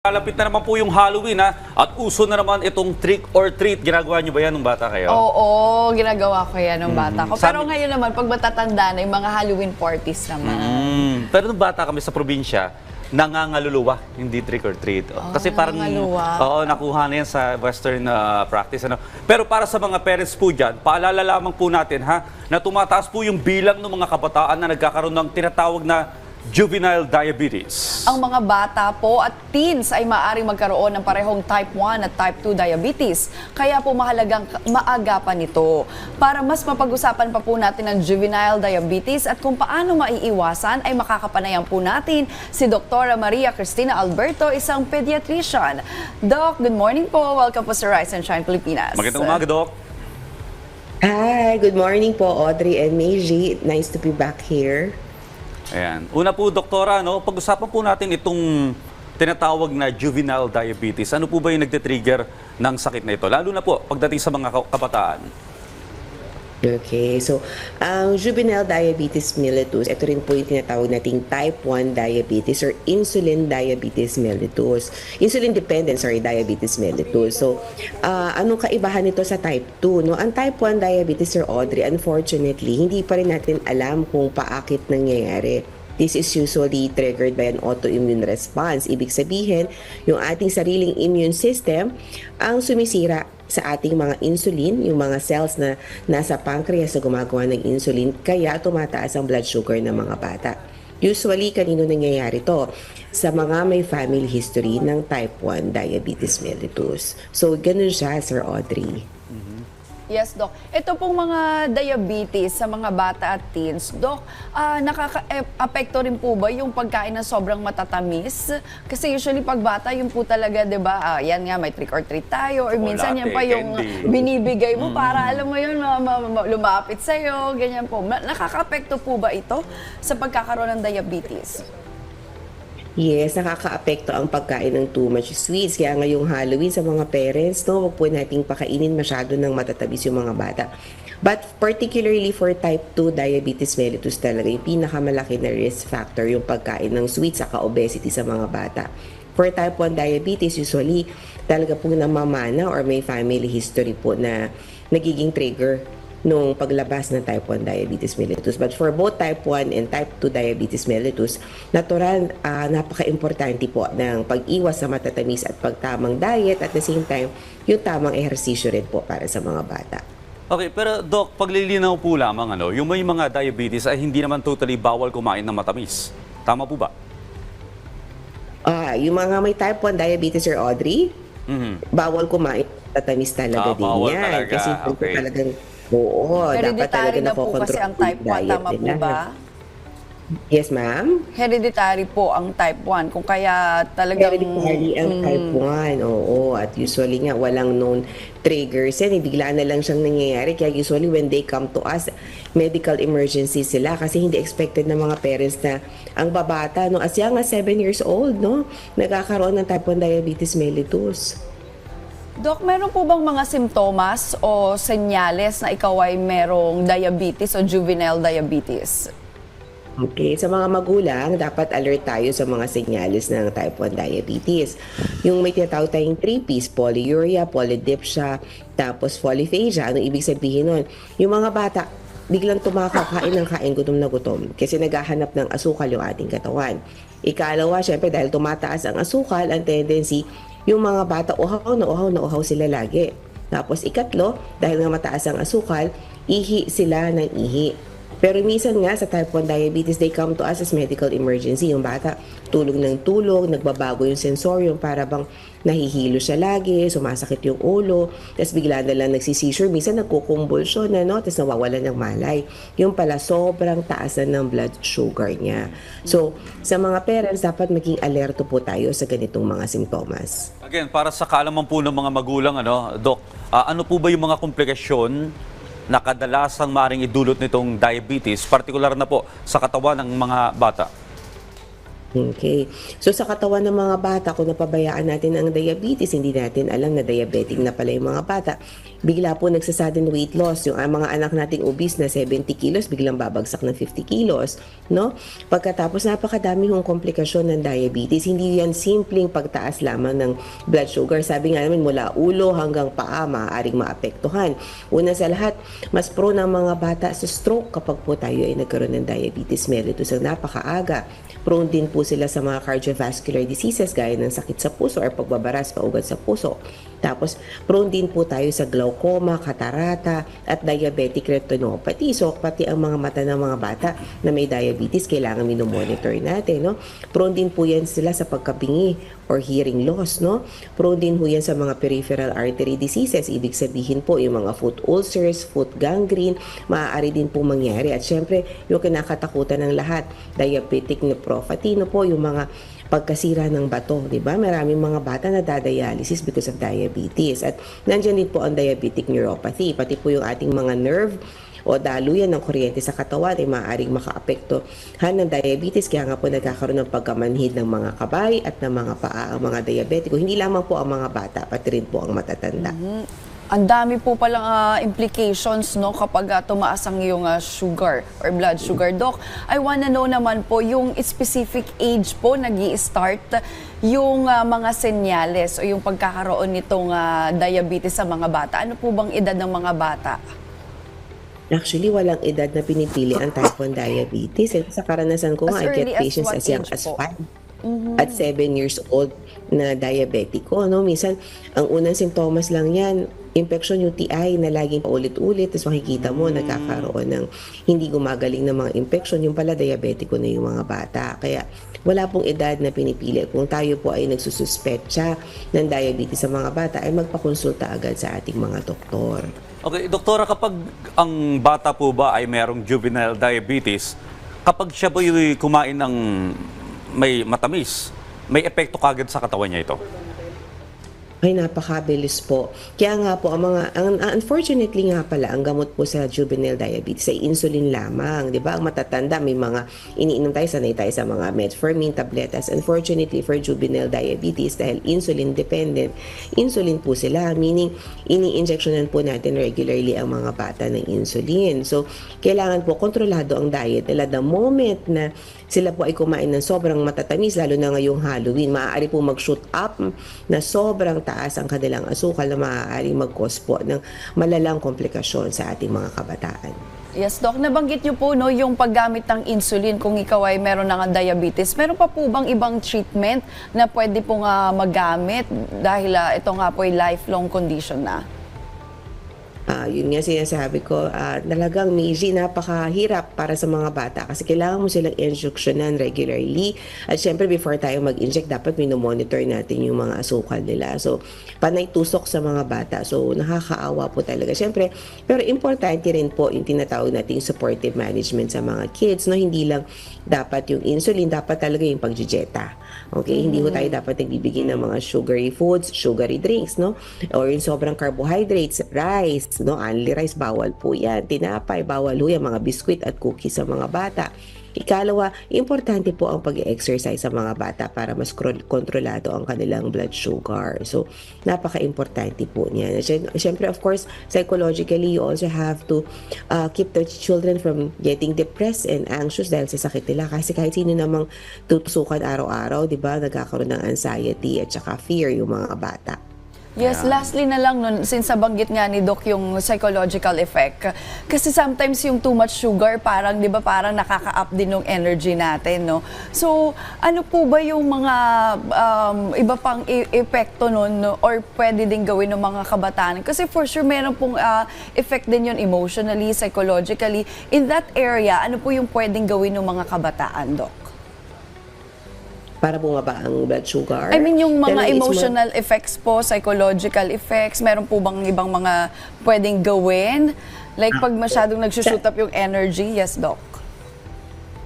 Kalapit na naman po yung Halloween ha, at uso na naman itong trick or treat. Ginagawa niyo ba yan nung bata kayo? Oo, ginagawa ko yan ng bata ko. Pero Sabi- ngayon naman, pag matatanda na, yung mga Halloween parties naman. Mm, pero nung bata kami sa probinsya, nangangaluluwa, hindi trick or treat. Kasi parang, Ah, nangangaluwa. oo, nakuha na yan sa western uh, practice. Ano. Pero para sa mga parents po dyan, paalala lamang po natin ha, na tumataas po yung bilang ng mga kabataan na nagkakaroon ng tinatawag na juvenile diabetes. Ang mga bata po at teens ay maaaring magkaroon ng parehong type 1 at type 2 diabetes. Kaya po mahalagang ka- maagapan ito. Para mas mapag-usapan pa po natin ang juvenile diabetes at kung paano maiiwasan ay makakapanayan po natin si Dr. Maria Cristina Alberto, isang pediatrician. Doc, good morning po. Welcome po sa Rise and Shine Pilipinas. Magandang umaga, Doc. Hi, good morning po Audrey and Meiji. Nice to be back here. Ayan. Una po, doktora, no, pag-usapan po natin itong tinatawag na juvenile diabetes. Ano po ba yung nagte-trigger ng sakit na ito? Lalo na po pagdating sa mga ka- kabataan. Okay, so ang juvenile diabetes mellitus, ito rin po yung tinatawag nating type 1 diabetes or insulin diabetes mellitus. Insulin dependent, sorry, diabetes mellitus. So, ah, anong kaibahan nito sa type 2? No? Ang type 1 diabetes, Sir Audrey, unfortunately, hindi pa rin natin alam kung paakit nangyayari. This is usually triggered by an autoimmune response. Ibig sabihin, yung ating sariling immune system ang sumisira sa ating mga insulin, yung mga cells na nasa pancreas na gumagawa ng insulin, kaya tumataas ang blood sugar ng mga bata. Usually, kanino nangyayari to? Sa mga may family history ng type 1 diabetes mellitus. So, ganun siya, Sir Audrey. Yes, Doc. Ito pong mga diabetes sa mga bata at teens, Doc, ah, nakaka-apekto rin po ba yung pagkain ng sobrang matatamis? Kasi usually pag bata, yung po talaga, di ba, ah, yan nga, may trick or treat tayo, or minsan yan pa Chocolate, yung candy. binibigay mo para, alam mo yun, ma- ma- ma- lumapit sa'yo, ganyan po. Nakaka-apekto po ba ito sa pagkakaroon ng diabetes? Yes, nakaka-apekto ang pagkain ng too much sweets. Kaya ngayong Halloween sa mga parents, no, huwag po nating pakainin masyado ng matatamis yung mga bata. But particularly for type 2 diabetes mellitus talaga, yung pinakamalaki na risk factor yung pagkain ng sweets at obesity sa mga bata. For type 1 diabetes, usually talaga po namamana or may family history po na nagiging trigger nung paglabas ng type 1 diabetes mellitus. But for both type 1 and type 2 diabetes mellitus, natural, ah, napaka-importante po ng pag-iwas sa matatamis at pagtamang diet at the same time, yung tamang ehersisyo rin po para sa mga bata. Okay, pero Doc, paglilinaw po lamang, ano, yung may mga diabetes ay hindi naman totally bawal kumain ng matamis. Tama po ba? Ah, yung mga may type 1 diabetes or Audrey, Mhm. bawal kumain tatamis talaga Ah, din yan. talaga. Kasi Okay. talagang Oo, dapat talaga na po kasi ang type yung 1, diet tama po ba? Yes, ma'am. Hereditary po ang type 1, kung kaya talagang... Hereditary ang Mm. type 1, oo. At usually nga, walang known triggers yan. Eh, bigla na lang siyang nangyayari. Kaya usually when they come to us, medical emergency sila kasi hindi expected ng mga parents na ang babata, no, as young as 7 years old, no, nagkakaroon ng type 1 diabetes mellitus. Dok, meron po bang mga simptomas o senyales na ikaw ay merong diabetes o juvenile diabetes? Okay, sa mga magulang, dapat alert tayo sa mga senyales ng type 1 diabetes. Yung may tinatawag tayong 3Ps, polyuria, polydipsia, tapos polyphagia. Ano ibig sabihin nun? Yung mga bata, biglang tumakakain ng kain gutom na gutom kasi naghahanap ng asukal yung ating katawan. Ikalawa, syempre dahil tumataas ang asukal, ang tendency, yung mga bata, uhaw na uhaw na uhaw sila lagi. Tapos ikatlo, dahil nga mataas ang asukal, ihi sila ng ihi. Pero minsan nga sa type 1 diabetes, they come to us as medical emergency. Yung bata, tulog ng tulog, nagbabago yung sensorium para bang nahihilo siya lagi, sumasakit yung ulo, tapos bigla na lang nagsisisure, minsan nagkukumbulsyon na, no? tapos nawawala ng malay. Yung pala, sobrang taas na ng blood sugar niya. So, sa mga parents, dapat maging alerto po tayo sa ganitong mga simptomas. Again, para sa kaalaman po ng mga magulang, ano, Doc, ah, ano po ba yung mga komplikasyon na kadalasang maring idulot nitong diabetes, partikular na po sa katawan ng mga bata? Okay. So sa katawan ng mga bata, kung napabayaan natin ang diabetes, hindi natin alam na diabetic na pala yung mga bata. Bigla po nagsasudden weight loss. Yung ah, mga anak nating obese na 70 kilos, biglang babagsak ng 50 kilos. No? Pagkatapos, napakadami hong komplikasyon ng diabetes. Hindi yan simpleng pagtaas lamang ng blood sugar. Sabi nga namin, mula ulo hanggang paa, maaaring maapektuhan. Una sa lahat, mas pro ng mga bata sa stroke kapag po tayo ay nagkaroon ng diabetes mellitus ang napakaaga. Prone din po sila sa mga cardiovascular diseases gaya ng sakit sa puso or pagbabaras paugat sa puso. Tapos, prone din po tayo sa glaucoma, katarata, at diabetic retinopathy. So, pati ang mga mata ng mga bata na may diabetes, kailangan minomonitor natin, no? Prone din po yan sila sa pagkabingi or hearing loss, no? Prone din po yan sa mga peripheral artery diseases. Ibig sabihin po, yung mga foot ulcers, foot gangrene, maaari din po mangyari. At syempre, yung kinakatakutan ng lahat, diabetic nephropathy, no po, yung mga pagkasira ng bato, di ba? Maraming mga bata na dadialysis because of diabetes. At nandiyan din po ang diabetic neuropathy, pati po yung ating mga nerve o daluyan ng kuryente sa katawan ay maaaring makaapektohan ng diabetes kaya nga po nagkakaroon ng pagkamanhid ng mga kabay at ng mga paa ang mga diabetiko. Hindi lamang po ang mga bata, pati rin po ang matatanda. Ang dami po palang uh, implications no kapag uh, tumaas ang iyong uh, sugar or blood sugar. Doc, I wanna know naman po yung specific age po nag start yung uh, mga senyales o yung pagkakaroon nitong uh, diabetes sa mga bata. Ano po bang edad ng mga bata? Actually, walang edad na pinipili ang type 1 diabetes. Eh, sa karanasan ko, as I get patients as, as young as 5 mm-hmm. at 7 years old na diabetiko. No? Minsan, ang unang sintomas lang yan, infection UTI na laging paulit-ulit, tapos makikita mo mm. nagkakaroon ng hindi gumagaling ng mga infection, yung pala diabetiko na yung mga bata. Kaya wala pong edad na pinipili. Kung tayo po ay nagsususpetsa ng diabetes sa mga bata, ay magpakonsulta agad sa ating mga doktor. Okay, doktora, kapag ang bata po ba ay merong juvenile diabetes, kapag siya po kumain ng may matamis, may epekto kagad sa katawan niya ito? Ay, napakabilis po. Kaya nga po, ang mga, ang, unfortunately nga pala, ang gamot po sa juvenile diabetes ay insulin lamang. Di ba? Ang matatanda, may mga iniinom tayo, sanay tayo sa mga metformin tabletas. Unfortunately for juvenile diabetes, dahil insulin dependent, insulin po sila. Meaning, ini-injectionan po natin regularly ang mga bata ng insulin. So, kailangan po kontrolado ang diet nila. The moment na sila po ay kumain ng sobrang matatamis, lalo na ngayong Halloween, maaari po mag-shoot up na sobrang taas ang kanilang asukal na maaaring mag-cause po ng malalang komplikasyon sa ating mga kabataan. Yes, Doc. Nabanggit niyo po no, yung paggamit ng insulin kung ikaw ay meron ng diabetes. Meron pa po bang ibang treatment na pwede po nga magamit dahil ah, ito nga po ay lifelong condition na? Ah, yun nga sinasabi ko, ah, talagang Meiji, napakahirap para sa mga bata kasi kailangan mo silang instructionan regularly. At syempre, before tayo mag-inject, dapat minomonitor natin yung mga asukal nila. So, panay tusok sa mga bata. So, nakakaawa po talaga. Syempre, pero importante rin po yung tinatawag nating supportive management sa mga kids. No? Hindi lang dapat yung insulin, dapat talaga yung pagjejeta. Okay? Hindi ko tayo dapat nagbibigay ng mga sugary foods, sugary drinks, no? Or yung sobrang carbohydrates, rice, no? Only rice, bawal po yan. Tinapay, bawal ho yan, mga biskwit at cookies sa mga bata. Ikalawa, importante po ang pag-exercise sa mga bata para mas kontrolado ang kanilang blood sugar. So, napaka-importante po niyan. Sy- Siyempre, of course, psychologically, you also have to uh, keep the children from getting depressed and anxious dahil sa sakit nila. Kasi kahit sino namang tutusukan araw-araw, di ba, nagkakaroon ng anxiety at saka fear yung mga bata. Yes, lastly na lang nun, since nabanggit nga ni Doc yung psychological effect. Kasi sometimes yung too much sugar, parang, di ba, parang nakaka-up din ng energy natin, no? So, ano po ba yung mga um, iba pang e- epekto nun, no? or pwede din gawin ng mga kabataan? Kasi for sure, meron pong ah, effect din yun emotionally, psychologically. In that area, ano po yung pwedeng gawin ng mga kabataan, Doc? Para bumaba ang blood sugar. I mean, yung mga more- emotional effects po, psychological effects, meron po bang ibang mga pwedeng gawin? Like pag masyadong nagsushoot up yung energy, yes, Doc.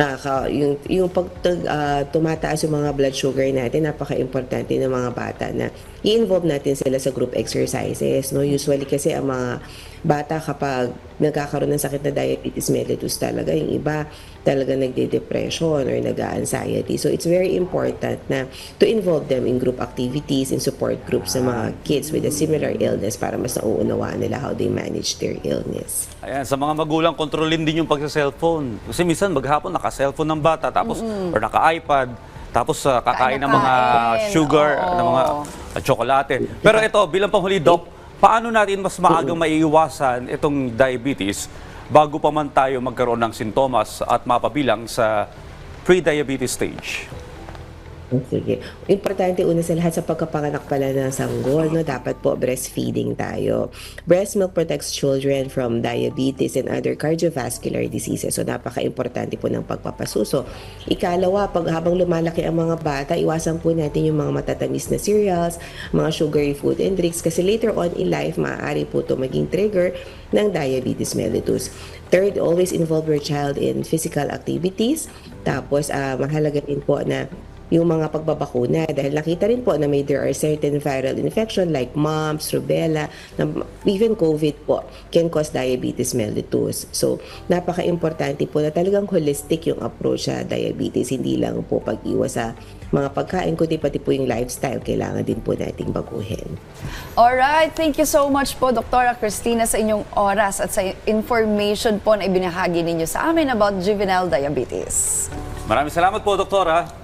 Nakaka, yung, yung pag ah, tumataas yung mga blood sugar natin, napaka-importante ng mga bata na i-involve natin sila sa group exercises. No? Usually kasi ang mga bata kapag nagkakaroon ng sakit na diabetes mellitus talaga, yung iba talaga nagde-depression or nag-anxiety. So it's very important na to involve them in group activities, in support groups ng mga kids with a similar illness para mas nauunawaan nila how they manage their illness. Ayan, sa mga magulang, kontrolin din yung pagsa-cellphone. Kasi minsan maghapon naka-cellphone ng bata, tapos, or naka-iPad, tapos uh, kakain ng mga sugar, oo. ng mga uh, tsokolate. Pero ito, bilang panghuli, Doc, paano natin mas maagang maiiwasan itong diabetes bago pa man tayo magkaroon ng sintomas at mapabilang sa pre-diabetes stage? Sige. Importante una sa lahat sa pagkapanganak pala ng sanggol, no, dapat po breastfeeding tayo. Breast milk protects children from diabetes and other cardiovascular diseases. So napaka-importante po ng pagpapasuso. Ikalawa, pag habang lumalaki ang mga bata, iwasan po natin yung mga matatamis na cereals, mga sugary food and drinks kasi later on in life, maaari po ito maging trigger ng diabetes mellitus. Third, always involve your child in physical activities. Tapos, ah, mahalaga din po na yung mga pagbabakuna dahil nakita rin po na may there are certain viral infection like mumps, rubella, na even COVID po can cause diabetes mellitus. So, napaka-importante po na talagang holistic yung approach sa diabetes, hindi lang po pag-iwas sa mga pagkain, kundi pati po yung lifestyle, kailangan din po nating baguhin. Alright, thank you so much po, Dr. Christina, sa inyong oras at sa information po na ibinahagi ninyo sa amin about juvenile diabetes. Maraming salamat po, Doktora.